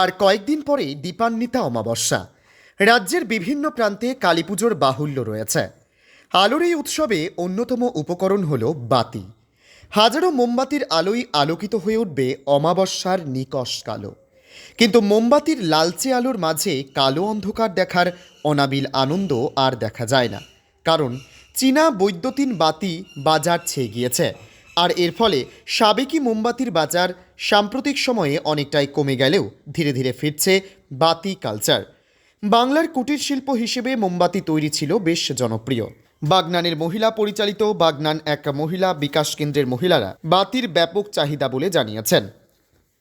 আর কয়েকদিন পরেই দীপান্বিতা অমাবস্যা। রাজ্যের বিভিন্ন প্রান্তে কালীপুজোর বাহুল্য রয়েছে। আলোর এই উৎসবে অন্যতম উপকরণ হল বাতি। হাজারো মোমবাতির আলোয় আলোকিত হয়ে উঠবে অমাবস্যার নিকষ কালো। কিন্তু মোমবাতির লালচে আলোর মাঝে কালো অন্ধকার দেখার অনাবিল আনন্দ আর দেখা যায় না। কারণ চীনা বৈদ্যুতিন বাতি বাজার ছেয়ে গিয়েছে। আর এর ফলে সাবেকি মোমবাতির বাজার সাম্প্রতিক সময়ে অনেকটাই কমে গেলেও ধীরে ধীরে ফিরছে বাতি কালচার। বাংলার কুটির শিল্প হিসেবে মোমবাতি তৈরি ছিল বেশ জনপ্রিয়। বাগনানের মহিলা পরিচালিত বাগনান এক মহিলা বিকাশ কেন্দ্রের মহিলারা বাতির ব্যাপক চাহিদা বলে জানিয়েছেন।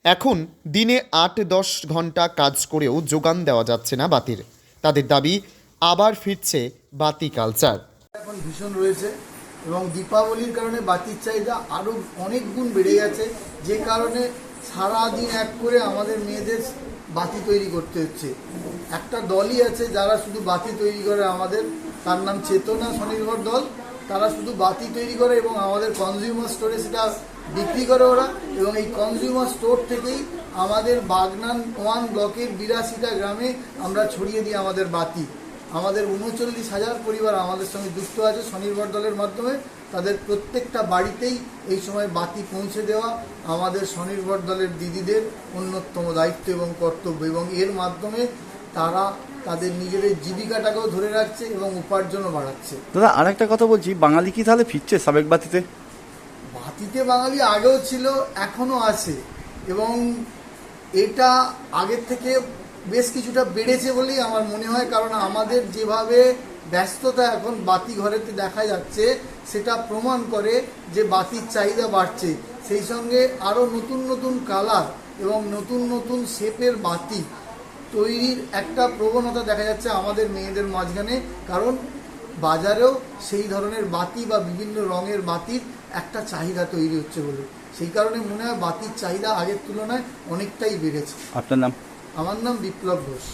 এখন দিনে আট দশ ঘণ্টা কাজ করেও যোগান দেওয়া যাচ্ছে না বাতির। তাদের দাবি, আবার ফিরছে বাতি কালচার। এখন ভীষণ রয়েছে। এবং দীপাবলির কারণে বাতির চাহিদা আরও অনেক গুণ বেড়ে গেছে। যে কারণে সারা দিন এক করে আমাদের মেয়েদের বাতি তৈরি করতে হচ্ছে। একটা দলই আছে যারা শুধু বাতি তৈরি করে আমাদের, তার নাম চেতনা স্বনির্ভর দল। তারা শুধু বাতি তৈরি করে এবং আমাদের কনজিউমার স্টোরে সেটা বিক্রি করে ওরা এবং এই কনজিউমার স্টোর থেকেই আমাদের বাগনান ওয়ান ব্লকের বিরাশিটা গ্রামে আমরা ছড়িয়ে দিই আমাদের বাতি। আমাদের উনচল্লিশ হাজার পরিবার আমাদের সঙ্গে যুক্ত আছে স্বনির্ভর দলের মাধ্যমে। তাদের প্রত্যেকটা বাড়িতেই এই সময় বাতি পৌঁছে দেওয়া আমাদের স্বনির্ভর দলের দিদিদের অন্যতম দায়িত্ব এবং কর্তব্য এবং এর মাধ্যমে তারা তাদের নিজেদের জীবিকাটাকেও ধরে রাখছে এবং উপার্জনও বাড়াচ্ছে। দাদা আর একটা কথা বলছি বাঙালি কি তাহলে ফিরছে সাবেক বাতিতে? বাতিতে বাঙালি আগেও ছিল এখনও আছে এবং এটা আগের থেকে বেশ কিছুটা বেড়েছে বলেই আমার মনে হয়, কারণ আমাদের যেভাবে ব্যস্ততা এখন বাতি ঘরেতে দেখা যাচ্ছে, সেটা প্রমাণ করে যে বাতির চাহিদা বাড়ছে। সেই সঙ্গে আরও নতুন নতুন কালার এবং নতুন নতুন শেপের বাতি তৈরির একটা প্রবণতা দেখা যাচ্ছে আমাদের মেয়েদের মাঝখানে, কারণ বাজারেও সেই ধরনের বাতি বা বিভিন্ন রঙের বাতির একটা চাহিদা তৈরি হচ্ছে বলে। সেই কারণে মনে হয় বাতির চাহিদা আগের তুলনায় অনেকটাই বেড়েছে। আপনার নাম? আমার নাম বিপ্লব ঘোষ।